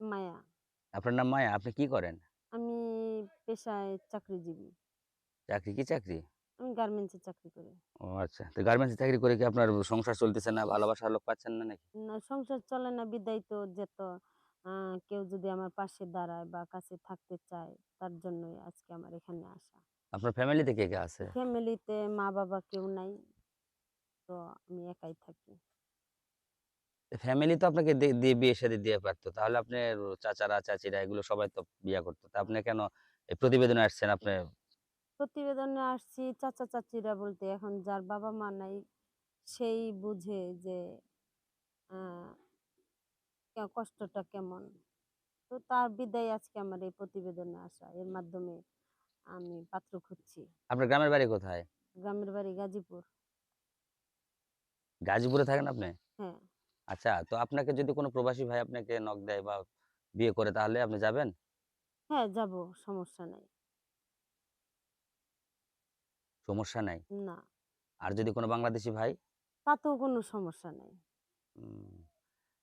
মায়া। আপনার নাম মায়া? আপনি কি করেন? আমি পেশায় চাকরিজীবী। চাকরি? কি চাকরি? আমি গার্মেন্টসে চাকরি করি। ও আচ্ছা তো গার্মেন্টস চাকরি করে কি আপনার সংসার চলতেছে না ভালোবাসার লোক পাচ্ছেন না নাকি? না সংসার চলে না বিদায় তো যেত। কেউ যদি আমার পাশে দাঁড়ায় বা কাছে থাকতে চায় তার জন্যই আজকে আমার এখানে আসা। আপনার ফ্যামিলিতে কে কে আছে? ফ্যামিলিতে মা বাবা কেউ নাই তো আমি একাই থাকি। ফ্যামিলি তো আপনাকে দিয়ে বিয়ে সাথে দিয়ে পারতো। তাহলে আপনি চাচারা চাচিরা এগুলো সবাই তো বিয়ে করতো। তা আপনি কেন এই প্রতিবেদনে আসছেন আপনি? প্রতিবেদনে আসছি চাচা চাচিরা বলতে এখন যার বাবা মা নাই সেই বুঝে যে কষ্টটা কেমন। তো তার বিদায় আজকে আমার এই প্রতিবেদনে আসা। এর মাধ্যমে আমি পাত্র খুঁজছি। আপনার গ্রামের বাড়ি কোথায়? গ্রামের বাড়ি গাজীপুর। গাজীপুরে থাকেন আপনি? হ্যাঁ। আচ্ছা তো আপনাকে যদি কোনো প্রবাসী ভাই আপনাকে নক দেয় বা বিয়ে করে তাহলে আপনি যাবেন? হ্যাঁ যাব সমস্যা নাই। সমস্যা নাই? না। আর যদি কোনো বাংলাদেশি ভাই? তাতেও কোনো সমস্যা নাই।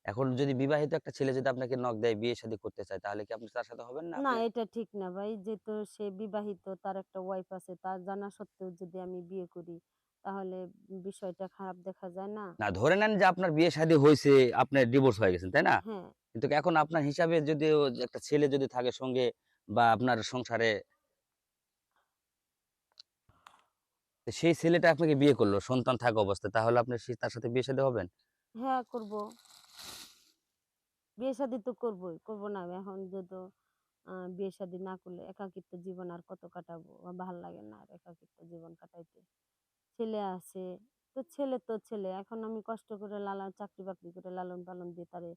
এখন যদি বিবাহিত একটা ছেলে যদি আপনাকে নক দেয় বিয়ে শাদী করতে চায় তাহলে কি আপনি তার সাথে হবেন না না এটা ঠিক না ভাই। যেহেতু সে বিবাহিত তার একটা ওয়াইফ আছে তার জানা সত্ত্বেও যদি আমি বিয়ে করি তাহলে বিষয়টা খারাপ দেখা যায় না। না ধরে নেন যে আপনার বিয়ে শাদী হয়েছে আপনার ডিভোর্স হয়ে গেছেন তাই না? হ্যাঁ। কিন্তু এখন আপনার হিসাবে যদি একটা ছেলে যদি থাকে সঙ্গে বা আপনার সংসারে সেই ছেলেটা আপনাকে বিয়ে করল সন্তান থাকা অবস্থায় তাহলে আপনি তার সাথে বিয়ে শাদী হবেন? হ্যাঁ করব। বিয়ে শাদী তো করবোই করব না এখন যেহেতু বিয়ে শাদী না করলে একাকিত্ব জীবন আর কত কাটাবো? ভালো লাগে না আর একাকিত্ব জীবন কাটাইতে। ছেলে আছে। তো ছেলে তো ছেলে। এখন আমি কষ্ট করে লালন চাকরি বাকরি করে লালন পালন দিয়ে তারে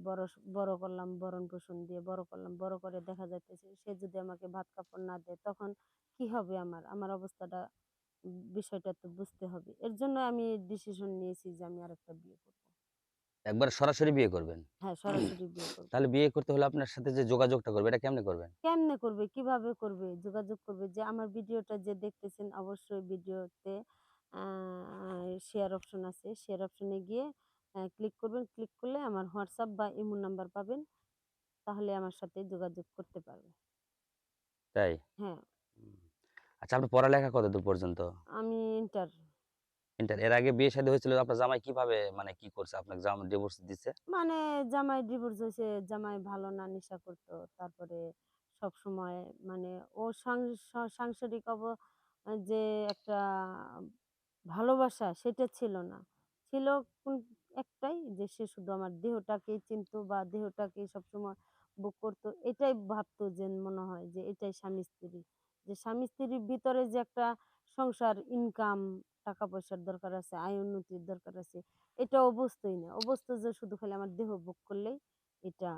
বড় বড় করলাম, বরণ পোষণ দিয়ে বড় করলাম, বড় করে দেখা যাইতেছে সে যদি আমাকে ভাত কাপড় না দেয় তখন কি হবে আমার? আমার অবস্থাটা বিষয়টা তো বুঝতে হবে। এর জন্য আমি ডিসিশন নিয়েছি যে আমি আরেকটা বিয়ে করব। একবার সরাসরি বিয়ে করবেন। হ্যাঁ সরাসরি বিয়ে করব। তাহলে বিয়ে করতে হলে আপনার সাথে যে যোগাযোগটা করবে এটা কেমনে করবেন? কেমনে করবে? কীভাবে করবে? যোগাযোগ করবে? যে আমার ভিডিওটা যে দেখতেছেন অবশ্যই ভিডিওতে শেয়ার অপশন আছে। শেয়ার অপশনে গিয়ে ক্লিক করবেন। ক্লিক করলে আমার হোয়াটসঅ্যাপ বা ইমো নাম্বার পাবেন। তাহলে আমার সাথে যোগাযোগ করতে পারবে। তাই? হ্যাঁ। আচ্ছা আপনার পড়ালেখা কত দূর পর্যন্ত? আমি ইন্টার ইন্টার এর আগে বিয়ে শাদী হয়েছিল, আপনার জামাই কীভাবে মানে কি করছে? আপনাকে জামাই ডিভোর্স দিচ্ছে মানে জামাই ডিভোর্স হয়েছে, জামাই ভালো না, নেশা করতো। তারপরে সব সময় মানে ও সাংসারিক অব, যে একটা ভালোবাসা সেটা ছিল না। ছিল কোন একটাই যে সে শুধু আমার দেহটাকেই চিনতো বা দেহটাকেই সবসময় বুক করতো, এটাই ভাবতো যে মনে হয় যে এটাই স্বামী স্ত্রী। যে স্বামী স্ত্রীর ভিতরে যে একটা সংসার ইনকাম টাকা পয়সার দরকার আছে আয় উন্নতির দরকার আছে এটা অবশ্যই না। অবস্থ যে শুধু খালি আমার দেহ বুক করলেই এটা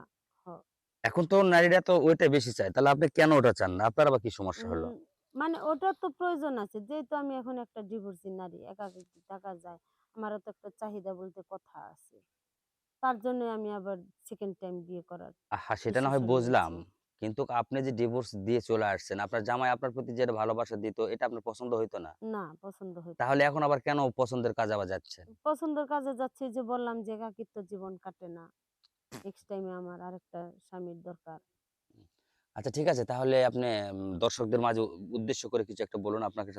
এখন তো নারীরা তো ওইটা বেশি চায় তাহলে আপনি কেন ওটা চান না? আপনার আবার কি সমস্যা হলো? মানে ওটা তো প্রয়োজন আছে। যেহেতু আমি এখন একটা ডিভোর্সি নারী একাকিত্ব টাকা যায় আমারও তো একটা চাহিদা বলতে কথা আছে। তার জন্য আমি আবার সেকেন্ড টাইম বিয়ে করার আহা সেটা না হয় বুঝলাম। কিন্তু আপনি যে ডিভোর্স দিয়ে চলে আসছেন আপনার জামাই আপনার প্রতি যে ভালোবাসা দিত এটা আপনার পছন্দ হইতো না? না পছন্দ হইতো তাহলে এখন আবার কেন পছন্দের কাজ আবার যাচ্ছে পছন্দের কাজে যাচ্ছে যে বললাম যে একাকিত্ব জীবন কাটে না। নেক্সট টাইমে আমার আরেকটা স্বামীর দরকার। আচ্ছা ঠিক আছে। তাহলে আপনি দর্শকদের মাঝে উদ্দেশ্য করে কিছু একটা বলুন আপনাকে